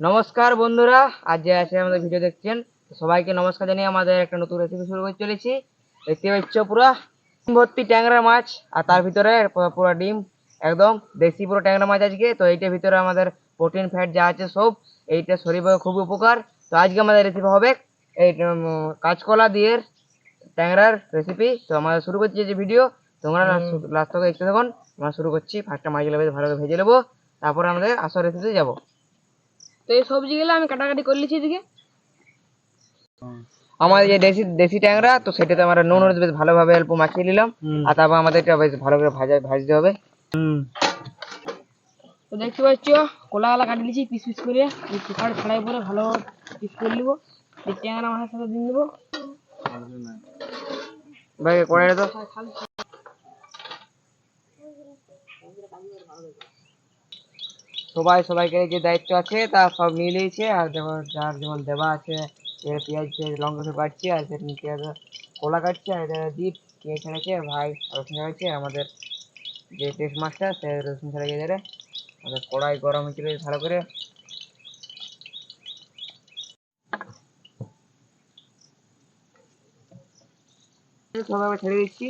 নমস্কার বন্ধুরা, আজ যে আছে আমাদের ভিডিও দেখছেন সবাইকে নমস্কার জানিয়ে আমাদের একটা নতুন রেসিপি শুরু করে চলেছি। দেখতে পাচ্ছ পুরো ভর্তি ট্যাংরা মাছ, আর তার ভিতরে পুরো- ডিম, একদম দেশি পুরো ট্যাংরা মাছ আজকে। তো এইটার ভিতরে আমাদের প্রোটিন ফ্যাট যা আছে সব, এইটা শরীরের খুব উপকার। তো আজকে আমাদের রেসিপি হবে এই কাঁচকলা দিয়ে ট্যাংরার রেসিপি তো আমাদের শুরু করছি যে ভিডিও তোমরা লাস্ট থেকে দেখতে থাকুন আমরা শুরু করছি। ফার্স্টটা মাছগুলো বেশ ভালো করে ভেজে নেব। তারপর আমাদের আসল রেসিপিতে যাব। তো এই সবজিগুলো আমি কাটাকাটি করে লিছি এদিকে। আমাদের যে দেশি দেশি ট্যাংরা তো সেটাতে আমরা নুন হলুদ বেশ ভালোভাবে অল্প মাখিয়ে নিলাম। আর তারপর আমাদের এটা বেশ ভালো করে ভাজা ভাজতে হবে। তো দেখতে পাচ্ছ কোলা গালা কাটি লিছি পিস পিস করে। ছাড়াই পরে ভালো পিস করে নিবো। এই ট্যাংরা মাছের সাথে দিয়ে দেবো ভাই কড়াইটা তো। সবাই, সবাইকে যে দায়িত্ব আছে, তা সব নিয়ে নিয়েছে, আর যেমন যার যেমন দেওয়া আছে, এ পেঁয়াজ লঙ্কা সব কাটছে, আর নিচে কলা কাটছে, আর এটা দ্বীপ ছাড়াচ্ছে আর ভাই রসুন ছাড়াচ্ছে আর আমাদের যে টেস্ট মাস্টার সে রসুন ছাড়াই যাবে আমাদের কড়াই গরম হচ্ছে ভালো করে। সবাই ছেড়ে দিচ্ছি।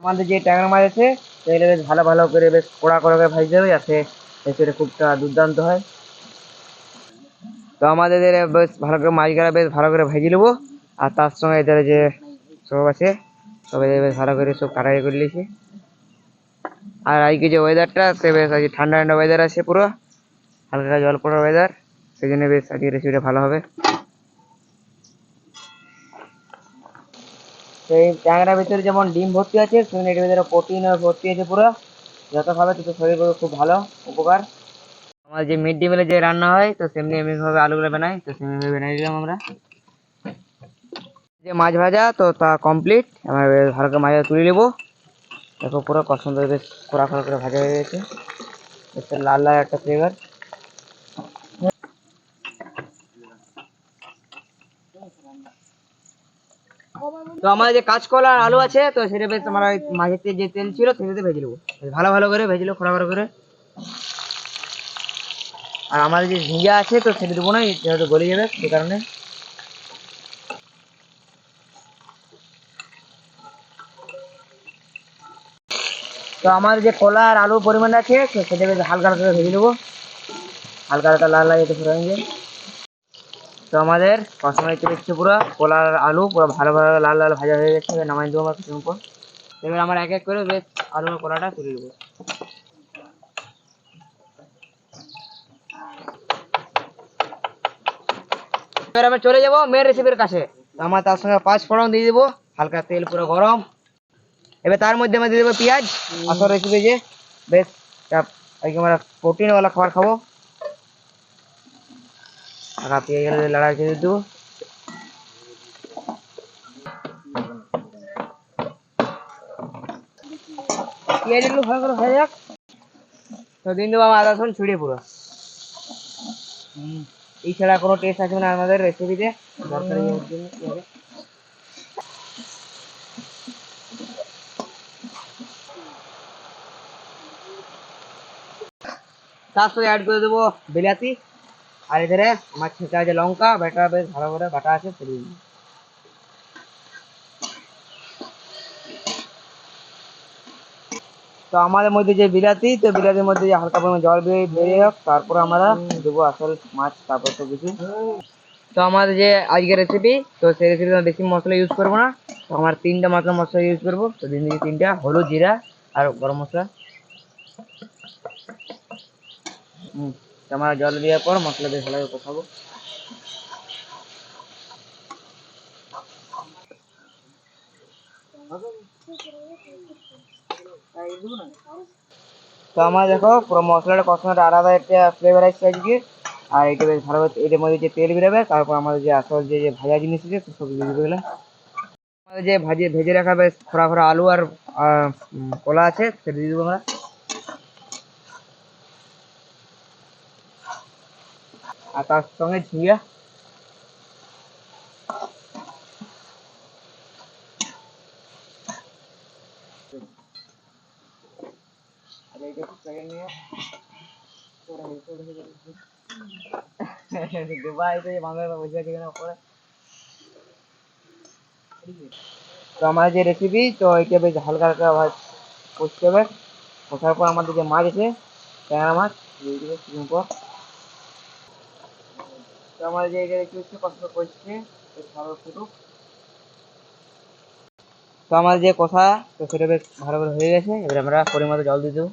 আমাদের যে ট্যাংরা মাছ আছে, সেগুলো বেশ ভালো ভালো করে বেশ কড়া কড়া করে ভাজতে হবে যাতে সেটা খুবটা দুর্দান্ত হয়। তো আমাদের বেশ ভালো করে মাছগুলো বেশ ভালো করে ভেজে নেব। আর তার সঙ্গে এদের যে সব আছে, সবাই বেশ ভালো করে সব কাটাই করে নিয়েছি। আর আজকে যে ওয়েদারটা সে বেশ আজকে ঠান্ডা ঠান্ডা ওয়েদার আছে পুরো। হালকা জল পড়ার ওয়েদার সেই জন্য বেশ আজকে রেসিপিটা ভালো হবে। তো এই ট্যাংরার ভিতরে যেমন ডিম ভর্তি আছে, সেমনি এটার ভিতরে প্রোটিন ভর্তি আছে পুরো। যত খাবে তত শরীর খুব ভালো, উপকার। আমার যে মিড ডে মিলে যে রান্না হয়, তো সেমনি এমনিভাবে আলুগুলো বানাই, তো সেমনিভাবে বানাই দিলাম আমরা। যে মাছ ভাজা, তো তা কমপ্লিট আমরা হালকা মাছ তুলে নেব। দেখো পুরো কত সুন্দর বেশ খোরা খোরা করে ভাজা হয়ে গেছে। লাল লাল একটা ফ্লেভার তো আমাদের যে কাঁচকলা আর আলু আছে, তো সেটা বেশ তোমার মাছের যে তেল ছিল সেটাতে ভেজে নেব। ভালো ভালো করে ভেজে নেব, খোলা করে। আর আমাদের যে ঝিঙ্গা আছে, তো সেটা দেবো না যেহেতু গলে যাবে সে কারণে। তো আমার যে কলা আর আলুর পরিমাণ আছে তো সেটা বেশ হালকা হালকা ভেজে নেব। হালকা হালকা লাল যেতে পুরো হয়ে তো আমাদের কষানো চলে এসছে পুরো, কলা আর আলু পুরো ভালো ভালো লাল লাল ভাজা হয়ে গেছে, এবার নামাই দেবো আমার কিছুক্ষণ পর এবার আমার এক এক করে বেশ আলু আর কলাটা তুলে দেবো এবার আমি চলে যাব মেয়ের রেসিপির কাছে। আমার তার সঙ্গে পাঁচ ফোড়ন দিয়ে দেবো, হালকা তেল পুরো গরম। এবার তার মধ্যে আমি দিয়ে দেবো পেঁয়াজ। আসল রেসিপি যে বেশ আজকে আমরা প্রোটিনওয়ালা খাবার খাব। টাকা পেয়ে গেলে লড়াই করে দেবো পেঁয়াজ একটু ভালো করে যাক। তো দিন দেবো আমার আদা রসুন ছুড়ে পুরো। এই ছাড়া কোনো টেস্ট আসবে না আমাদের রেসিপিতে দরকারি জিনিস জন্য কি হবে? তার সঙ্গে অ্যাড করে দেবো বিলাতি আর এধারে আমার ছেঁচা আছে লঙ্কা, বাটা বেশ ভালো করে বাটা আছে দিয়ে দিবো। তো আমাদের মধ্যে যে বিলাতি, তো বিলাতির মধ্যে যে হালকা পরিমাণ জল বেরিয়ে হোক তারপর আমরা দেবো আসল মাছ, তারপর তো কিছু। তো আমাদের যে আজকের রেসিপি তো সেই রেসিপিতে বেশি মশলা ইউজ করব না। তো আমার তিনটা মাত্র মশলা ইউজ করব। তো দিন দিকে তিনটা, হলুদ, জিরা আর গরম মশলা। হুম তো আমরা জল দেওয়ার পর মশলা দিয়ে করে কষাবো তো আমার দেখো পুরো মশলাটা কষানোটা আলাদা একটা ফ্লেভার আসছে আজকে আর এটা বেশ ভালো এটার মধ্যে যে তেল বেরোবে তারপর আমাদের যে আসল যে ভাজা জিনিস আছে সব দেবো এগুলো। আমাদের যে ভাজে ভেজে রাখা বেশ খোড়া খোড়া আলু আর কলা আছে সেটা দিয়ে দেবো আমরা আর তার সঙ্গে ঝিঙে আর এইটা একটু second নিয়ে করে দিই, করে দিই, করে দিই। দুবাই থেকে বাংলা বসে আছে এখানে উপরে। তো আমার যে রেসিপি তো এটা বেশ হালকা হালকা ভাজ করতে হবে। কষার পর আমাদের যে মাছ আছে, ট্যাংরা মাছ তো আমার যে এটা দেখতে হচ্ছে কষ্ট করছে ভালো ফুটুক তো আমার যে কষা তো সেটা বেশ ভালো করে হয়ে গেছে। এবার আমরা পরিমাণ জল দিয়ে দেবো।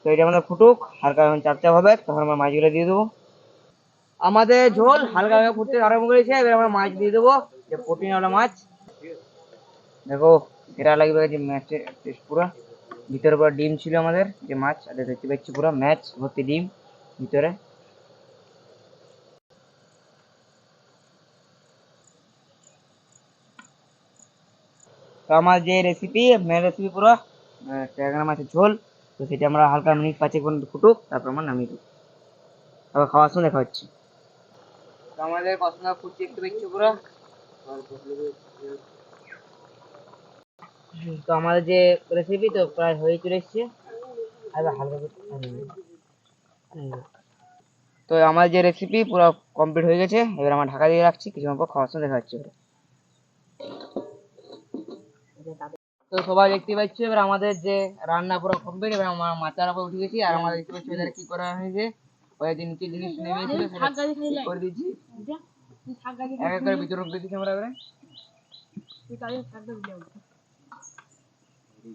তো এটা আমাদের ফুটুক, হালকা যখন চাপ চাপ হবে, তখন আমরা মাছগুলো দিয়ে দেবো। আমাদের ঝোল হালকা হালকা ফুটতে আরম্ভ করেছে, এবার আমরা মাছ দিয়ে দেবো। যে প্রোটিন ওয়ালা মাছ। দেখো, এটা লাগবে যে ম্যাচের পুরো। ভিতরে পুরো ডিম ছিল আমাদের, যে মাছ, আর দেখতে পাচ্ছি পুরো ম্যাচ ভর্তি ডিম। ভিতরে? তো আমার যে রেসিপি মেন রেসিপি পুরো ট্যাংরা মাছের ঝোল, তো সেটা আমরা হালকা মিনিট পাঁচেক পর্যন্ত ফুটুক, তারপর আমরা নামিয়ে দেবো। তারপর খাওয়ার সময় দেখা হচ্ছে। তো আমাদের কসমা ফুটছে একটু দেখছি পুরো? তো আমাদের যে রেসিপি তো প্রায় হয়ে চলে এসছে আর হালকা। তো আমার যে রেসিপি পুরো কমপ্লিট হয়ে গেছে এবার আমার ঢাকা দিয়ে রাখছি কিছুক্ষণ পর খাওয়ার সময় দেখা হচ্ছে এবারে। তো সবাই দেখতে পাচ্ছ এবার আমাদের যে রান্না পুরো কমপ্লিট এবার আমরা মাথার উপর উঠে গেছি আর আমাদের দেখতে পাচ্ছি কি করা হয়েছে ওই যে নিচে জিনিস নেমে গাছে খাইলে করে দিচ্ছি। এক এক করে ভিতরে ঢুকে দিচ্ছি আমরা এবারে।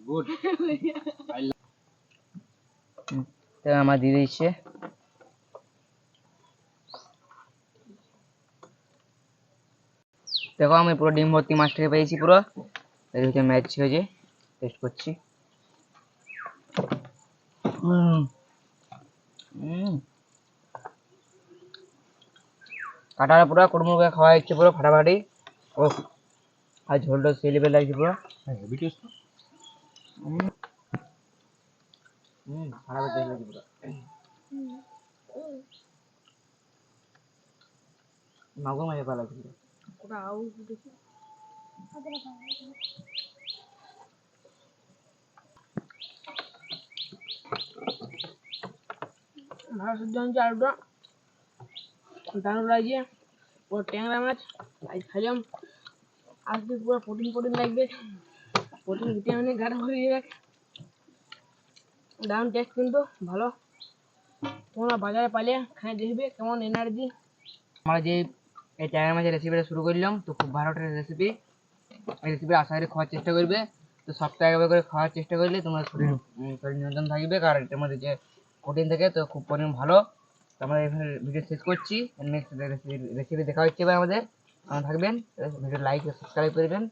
গুড তো আমার দিয়ে দিচ্ছে দেখো আমি পুরো ডিম ভর্তি মাছটাকে পেয়েছি পুরো। এর ভিতরে ম্যাচ হয়েছে টেস্ট করছি। কাটাটা পুরো কুড়মুড় করে খাওয়া হচ্ছে পুরো ফাটাফাটি। ও আর ঝোলটা সেই লেভেল লাগছে পুরো। হুম হুম পুরো পালা ওটা দারুণ লাগছে পুরো ট্যাংরা মাছ আজ খাইলাম আজকে পুরো প্রোটিন প্রোটিন লাগবে প্রোটিন ভিটামিনে গাঢ় হয়ে যাবে দারুণ টেস্ট কিন্তু, ভালো। তোমরা বাজারে পালে খাই দেখবে কেমন এনার্জি আমরা যে এই ট্যাংরা মাছের রেসিপিটা শুরু করলাম, তো খুব ভালো একটা রেসিপি এই রেসিপি আশা করি খাওয়ার চেষ্টা করবে। তো সপ্তাহে একবার করে খাওয়ার চেষ্টা করলে তোমার শরীর শরীর নিয়ন্ত্রণ থাকবে। কারণ এটার মধ্যে যে প্রোটিন থাকে, তো খুব পরিমাণ ভালো। তো আমরা এখানে ভিডিও শেষ করছি। নেক্সট রেসিপি দেখা হচ্ছে এবার আমাদের। থাকবেন? ভিডিও লাইক সাবস্ক্রাইব করবেন